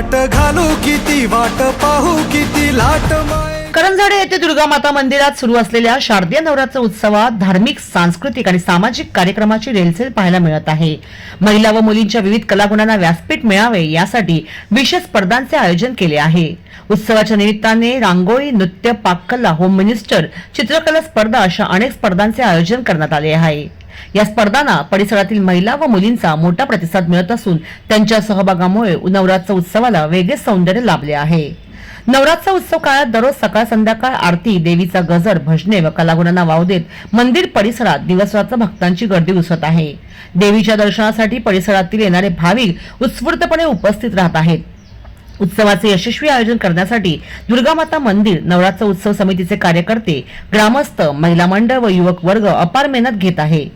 वाट घालू किती वाट पाहू किती लाट माय करंजाडे येथे दुर्गा माता मंदिरात सुरू असलेल्या शारदीय नवरात्र उत्सवात धार्मिक सांस्कृतिक आणि सामाजिक कार्यक्रमाची रेलचेल पाहायला मिळत आहे. महिला व मुलींच्या विविध कलागुणांना व्यासपीठ मिळावे यासाठी विशेष स्पर्धांचे आयोजन केले आहे. उत्सवाच्या निमित्ताने रांगोळी नृत्य पाककला होम मिनिस्टर चित्रकला स्पर्धा अशा अनेक स्पर्धांचे आयोजन करण्यात आले आहे. या स्पर्धांना परिसरातील महिला व मुलींचा मोठा प्रतिसाद मिळत असून त्यांच्या सहभागामुळे नवरात्र उत्सवाला वेगळे सौंदर्य लाभले आहे. नवरात्र उत्सव काळात दररोज सकाळ संध्याकाळ आरती देवीचा गजर भजने व कलागुणांना वाव देत मंदिर परिसरात दिवसरात्र भक्तांची गर्दी उसत आहे. देवीच्या दर्शनासाठी परिसरातील येणारे भाविक उत्स्फूर्तपणे उपस्थित राहत आहेत. उत्सवाचे यशस्वी आयोजन करण्यासाठी दुर्गामाता मंदिर नवरात्र उत्सव समितीचे कार्यकर्ते ग्रामस्थ महिला मंडळ व युवक वर्ग अपार मेहनत घेत आहे.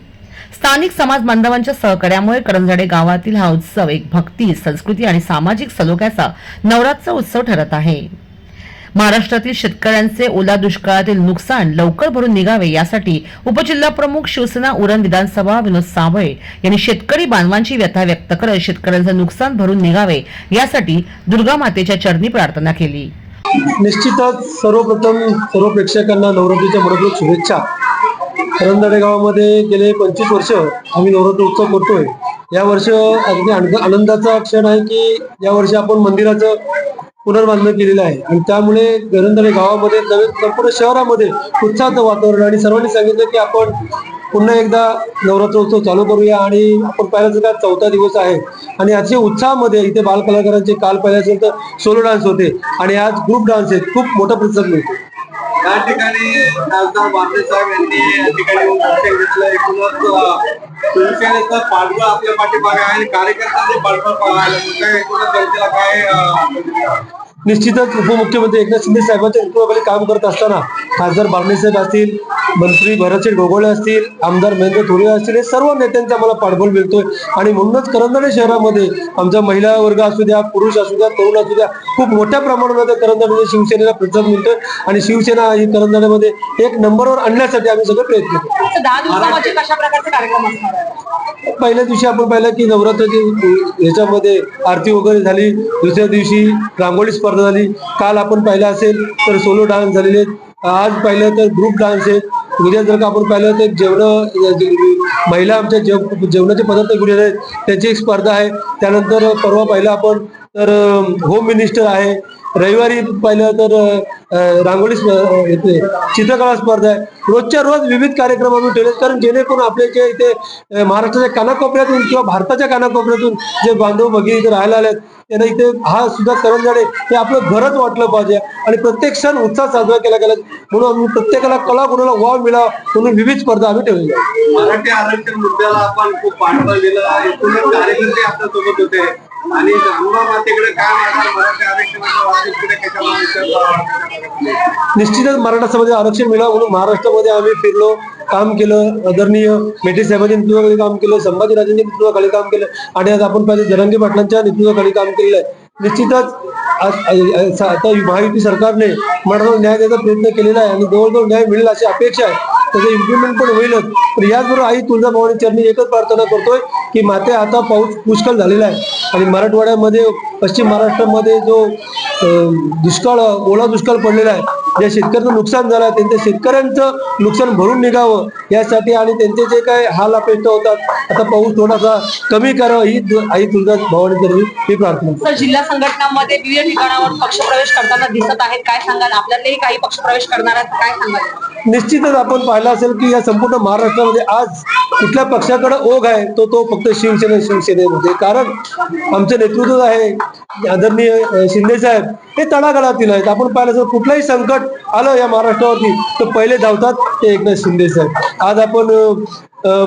स्थानिक समाज बांधवांच्या सहकार्यामुळे करंजाडे गावातील हा उत्सव एक भक्ती संस्कृती आणि सामाजिक सलोख्याचा नवरात्र उत्सव ठरत आहे. महाराष्ट्रातील शेतकऱ्यांचे ओला दुष्काळातील नुकसान लवकर भरून निघावे यासाठी उपजिल्हा प्रमुख शिवसेना उरण विधानसभा विनोद साबळे यांनी शेतकरी बांधवांची व्यथा व्यक्त करत शेतकऱ्यांचे नुकसान भरून निघावे यासाठी दुर्गा मातेच्या चरणी प्रार्थना केली. निश्चितच सर्वप्रथम सर्व प्रेक्षकांना नवरात्रीच्या मनपूर्वक शुभेच्छा. करंदाडे गावामध्ये गेले पंचवीस वर्ष आम्ही नवरात्र उत्सव करतोय. या वर्ष अगदी आनंद- आनंदाचा क्षण आहे की या वर्षी आपण मंदिराचं पुनर्बांधणी केलेलं आहे. आणि त्यामुळे करंदाडे गावामध्ये नवीन संपूर्ण शहरामध्ये उत्साहाचं वातावरण आणि सर्वांनी सांगितलं की आपण पुन्हा एकदा नवरात्र उत्सव चालू करूया आणि आपण पाहिलं का चौथा दिवस आहे. आणि अतिशय उत्साहामध्ये इथे बालकलाकारांचे काल पाहिले असेल तर सोलो डान्स होते. आणि आज ग्रुप डान्स आहेत. खूप मोठा प्रतिसाद मिळतो या ठिकाणी खासदार बांधे साहेब यांनी या ठिकाणी येऊन दर्शन घेतलं. एकूणच शिवसेनेचा पाठबळ आपल्या पाठीमागे आहे आणि कार्यकर्त्यांचे पाठबळ पाहायला एकूणच जनतेला काय निश्चितच उपमुख्यमंत्री एकनाथ शिंदे साहेबांच्या नेतृत्वाखाली काम करत असताना खासदार बारणे साहेब असतील मंत्री भरतशेठ गोगोळे असतील आमदार महेंद्र थोडे असतील हे सर्व नेत्यांचा मला पाठबळ मिळतोय. आणि म्हणूनच करंजाडे शहरामध्ये आमचा महिला वर्ग असू द्या पुरुष असू द्या तरुण असू द्या खूप मोठ्या प्रमाणामध्ये करंजाडे शिवसेनेला प्रतिसाद मिळतोय. आणि शिवसेना ही करंजाड्यामध्ये एक नंबरवर आणण्यासाठी आम्ही सगळे प्रयत्न करतो पहिल्या दिवशी आपण पाहिलं की नवरात्राची याच्यामध्ये आरती वगैरे झाली. दुसऱ्या दिवशी रांगोळी स्पर्धा झाली. काल आपण पाहिलं असेल तर सोलो डान्स झालेले. आज पाहिलं तर ग्रुप डान्स आहेत उद्या जर का आपण पाहिलं तर जेवण महिला आमच्या जेव जेवणाचे पदार्थ घेऊन आहेत त्याची एक स्पर्धा आहे. त्यानंतर परवा पाहिलं आपण तर होम मिनिस्टर आहे. रविवारी पाहिलं तर रांगोळी येते चित्रकला स्पर्धा आहे. रोजच्या रोज विविध कार्यक्रम आम्ही ठेवले कारण जेणेकरून आपले जे इथे महाराष्ट्राच्या कानाकोपऱ्यातून किंवा भारताच्या कानाकोपऱ्यातून जे बांधव भगिनी इथे राहायला आलेत त्यांना इथे हा सुद्धा करंजाडे हे आपलं घरच वाटलं पाहिजे. आणि प्रत्येक सण उत्साह साजरा केला गेला. म्हणून आम्ही प्रत्येकाला कला गुणाला वाव मिळावा म्हणून विविध स्पर्धा आम्ही ठेवलेल्या मराठी आरक्षण मुद्द्याला आपण खूप पाठबळ दिलं एकूणच कार्यकर्ते आपल्यासोबत होते. आणि रामबा मातेकडे काय मराठी आरक्षणाच्या बाबतीत पुढे कशा निश्चितच मराठा समाजाचे आरक्षण मिळावं म्हणून महाराष्ट्रामध्ये आम्ही फिरलो काम केलं आदरणीय मेटे साहेबांच्या नेतृत्वाखाली काम केलं संभाजीराजांच्या नेतृत्वाखाली काम केलं आणि आज आपण पाहिजे जरंगे पाटलांच्या नेतृत्वाखाली काम केलेलं आहे. निश्चितच आता महायुती सरकारने मराठा न्याय द्यायचा प्रयत्न केलेला आहे आणि जवळजवळ न्याय मिळेल अशी अपेक्षा आहे. त्याचं इम्प्लिमेंट पण होईलच. पण याचबरोबर आई तुळजाभवानी चरणी एकच प्रार्थना करतोय की माते आता पाऊस पुष्कळ झालेला आहे. आणि मराठवाड्यामध्ये पश्चिम महाराष्ट्रामध्ये जो दुष्काळ ओला दुष्काळ पडलेला आहे ज्या शेतकऱ्यांचं नुकसान झालं त्यांच्या शेतकऱ्यांचं नुकसान भरून निघावं यासाठी आणि त्यांचे जे काही हाल अपेक्षा होतात आता पाऊस थोडासा कमी करावा ही आई तुळजास भवानी तर्फे ही प्रार्थना. तर जिल्हा संघटनांमध्ये विविध ठिकाणावर पक्षप्रवेश करताना दिसत आहेत. काय सांगाल? आपल्यातलेही काही पक्षप्रवेश करणार आहेत काय सांगाल? निश्चितच आपण पाहिलं असेल की या संपूर्ण महाराष्ट्रामध्ये आज कुठल्या पक्षाकडे ओघ आहे तो तो फक्त शिवसेना शिवसेनेमध्ये. कारण आमचं नेतृत्व आहे आदरणीय शिंदे साहेब हे तळागाळातील आहेत. आपण पाहिलं तर कुठलंही संकट आलं या महाराष्ट्रावरती तर पहिले धावतात ते एकनाथ शिंदे साहेब. आज आपण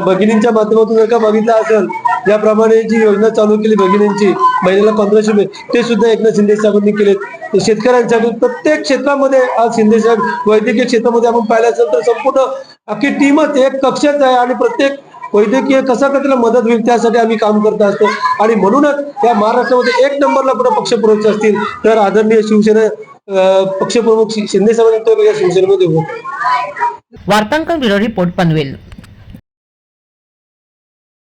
भगिनींच्या माध्यमातून जर का बघितलं असेल ज्याप्रमाणे जी योजना चालू केली भगिनींची महिन्याला पंधराशे रुपये ते सुद्धा एकनाथ शिंदे साहेबांनी केलेत. शेतकऱ्यांसाठी प्रत्येक क्षेत्रामध्ये आज शिंदे साहेब वैद्यकीय क्षेत्रामध्ये आपण पाहिलं असेल तर संपूर्ण अख्खी टीमच एक कक्षच आहे आणि प्रत्येक वैद्यकीय कसा का त्याला मदत होईल त्यासाठी आम्ही काम करत असतो. आणि म्हणूनच या महाराष्ट्रामध्ये एक नंबरला कुठं पक्षप्रमुख असतील तर आदरणीय शिवसेना पक्षप्रमुख शिंदे साहेबांनी या शिवसेनेमध्ये होत. वार्तांकन ब्युरो रिपोर्ट पनवेल.